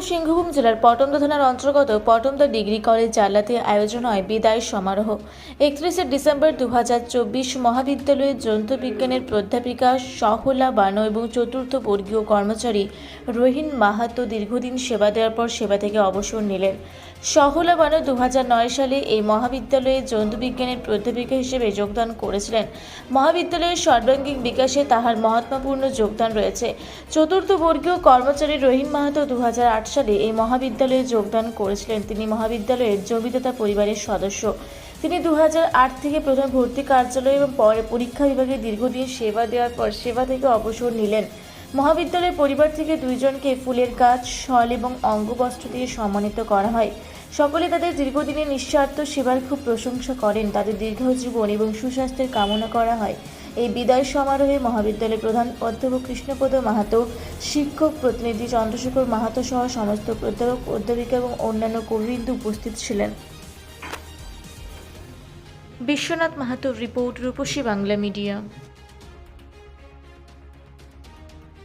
সিংভূম জেলার পটমদা থানার অন্তর্গত পটমদা ডিগ্রি কলেজ জালাতে আয়োজন হয় বিদায় সমারোহ। একত্রিশে ডিসেম্বর দু মহাবিদ্যালয়ের যন্ত্র বিজ্ঞানের প্রাধ্যাপিকা সহলা বানো এবং চতুর্থ বর্গীয় কর্মচারী রহিন মাহাতো দীর্ঘদিন সেবা দেওয়ার পর সেবা থেকে অবসর নিলেন। সহলা বানো দু হাজার নয় সালে এই মহাবিদ্যালয়ে যন্ত্র বিজ্ঞানের প্রাধ্যাপিকা হিসেবে যোগদান করেছিলেন। মহাবিদ্যালয়ের সর্বাঙ্গীন বিকাশে তাহার মহাত্মাপূর্ণ যোগদান রয়েছে। চতুর্থ বর্গীয় কর্মচারী রহিম মাহাতো দু হাজার আট সালে এই মহাবিদ্যালয়ে যোগদান করেছিলেন তিনি মহাবিদ্যালয়ের জমিদাতা পরিবারের সদস্য। তিনি দু হাজার আট থেকে প্রথম ভর্তি কার্যালয় এবং পরে পরীক্ষা বিভাগে দীর্ঘদিন সেবা দেওয়ার পর সেবা থেকে অবসর নিলেন। মহাবিদ্যালয়ের পরিবার থেকে দুইজনকে ফুলের গাছ, শল এবং অঙ্গবস্ত্র দিয়ে সম্মানিত করা হয়। সকলে তাদের দীর্ঘদিনের নিঃস্বার্থ সেবার খুব প্রশংসা করেন। তাদের দীর্ঘ জীবন এবং সুস্বাস্থ্যের কামনা করা হয়। এই বিদায় সমারোহে মহাবিদ্যালয়ের প্রধান অধ্যাপক কৃষ্ণপদ মাহাতো, শিক্ষক প্রতিনিধি চন্দ্রশেখর মাহাতো সহ সমস্ত অধ্যাপক, অধ্যাপিকা এবং অন্যান্য কবিবৃন্দ উপস্থিত ছিলেন। বিশ্বনাথ মাহাতোর রিপোর্ট রূপসী বাংলা মিডিয়া।